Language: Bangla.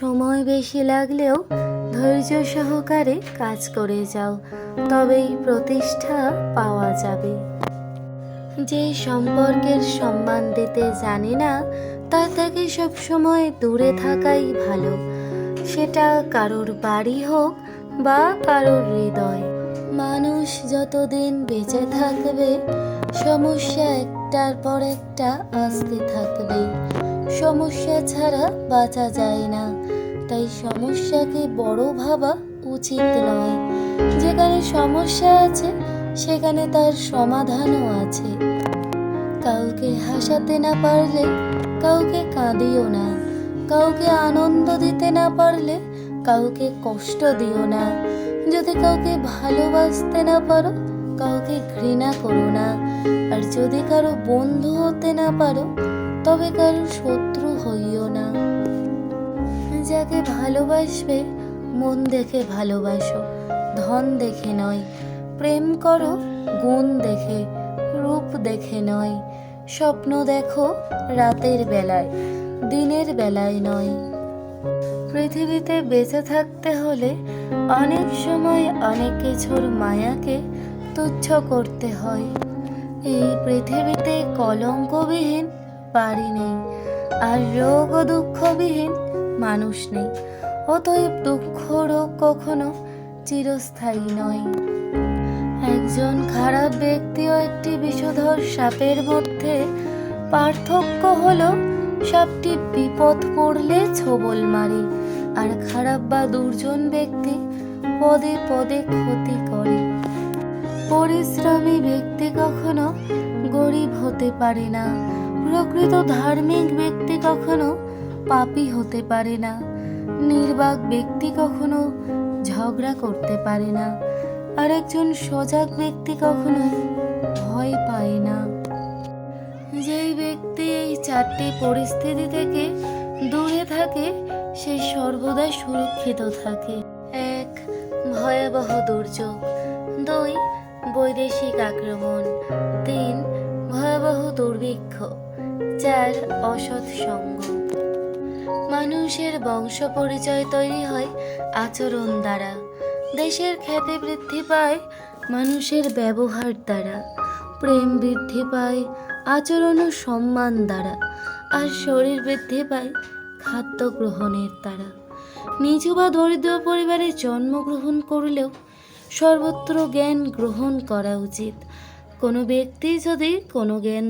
সময় বেশি লাগলেও ধৈর্য সহকারে কাজ করে যাও, তবেই প্রতিষ্ঠা পাওয়া যাবে। যে সম্পর্কের সম্মান দিতে জানে না, তার থেকে সবসময় দূরে থাকাই ভালো। সেটা কারোর বাড়ি হোক বা কারোর হৃদয়। মানুষ যতদিন বেঁচে থাকবে, সমস্যা একটার পর একটা আসতে থাকবে সমস্যা ছাড়া বাঁচা যায় না। তাই সমস্যাকে বড় ভাবা উচিত নয়। যেখানে সমস্যা আছে, সেখানে তার সমাধানও আছে। কাউকে হাসাতে না পারলে, কাউকে কাঁদিও না। কাউকে আনন্দ দিতে না পারলে, কাউকে কষ্ট দিও না। যদি কাউকে ভালোবাসতে না পারো, কাউকে ঘৃণা করো না। আর যদি কারও বন্ধু হতে না পারো তবে কারও শত্রু হইও না। যাকে ভালোবাসবে, মন দেখে ভালোবাসো, ধন দেখে নয়, প্রেম করো, গুণ দেখে, রূপ দেখে নয়, স্বপ্ন দেখো রাতের বেলায়, দিনের বেলায় নয়। পৃথিবীতে বেঁচে থাকতে হলে অনেক সময় অনেক কিছুর মায়াকে তুচ্ছ করতে হয়। এই পৃথিবীতে কলঙ্কবিহীন বাড়ি নেই আর রোগ ও দুঃখবিহীন মানুষ নেই। অতএব দুঃখ রোগ কখনো চিরস্থায়ী নয়। একজন খারাপ ব্যক্তি ও একটি বিষধর সাপের মধ্যে পার্থক্য হলো, সাপটি বিপদ পড়লে ছোবল মারে, আর খারাপ বা দুর্জন ব্যক্তি পদে পদে ক্ষতি করে। পরিশ্রমী ব্যক্তি কখনো গরিব হতে পারে না প্রকৃত ধার্মিক ব্যক্তি কখনো পাপী হতে পারে না। নির্বাক ব্যক্তি কখনো ঝগড়া করতে পারে না। আর একজন সজাগ ব্যক্তি কখনো ভয় পায় না। যেই ব্যক্তি এই চারটি পরিস্থিতি থেকে দূরে থাকে, সে সর্বদা সুরক্ষিত থাকে। এক, ভয়াবহ দুর্যোগ। দুই, বৈদেশিক আক্রমণ। তিন, ভয়াবহ দুর্ভিক্ষ। চার অসৎ সঙ্গ। মানুষের বংশ পরিচয় তৈরি হয় আচরণ দ্বারা। দেশের খ্যাতি বৃদ্ধি পায় মানুষের ব্যবহার দ্বারা। প্রেম বৃদ্ধি পায় আচরণ ও সম্মান দ্বারা। আর শরীর বৃদ্ধি পায় খাদ্য গ্রহণের দ্বারা। নিচু বা দরিদ্র পরিবারে জন্মগ্রহণ করলেও সর্বত্র জ্ঞান গ্রহণ করা উচিত। কোনো ব্যক্তি যদি কোনো জ্ঞান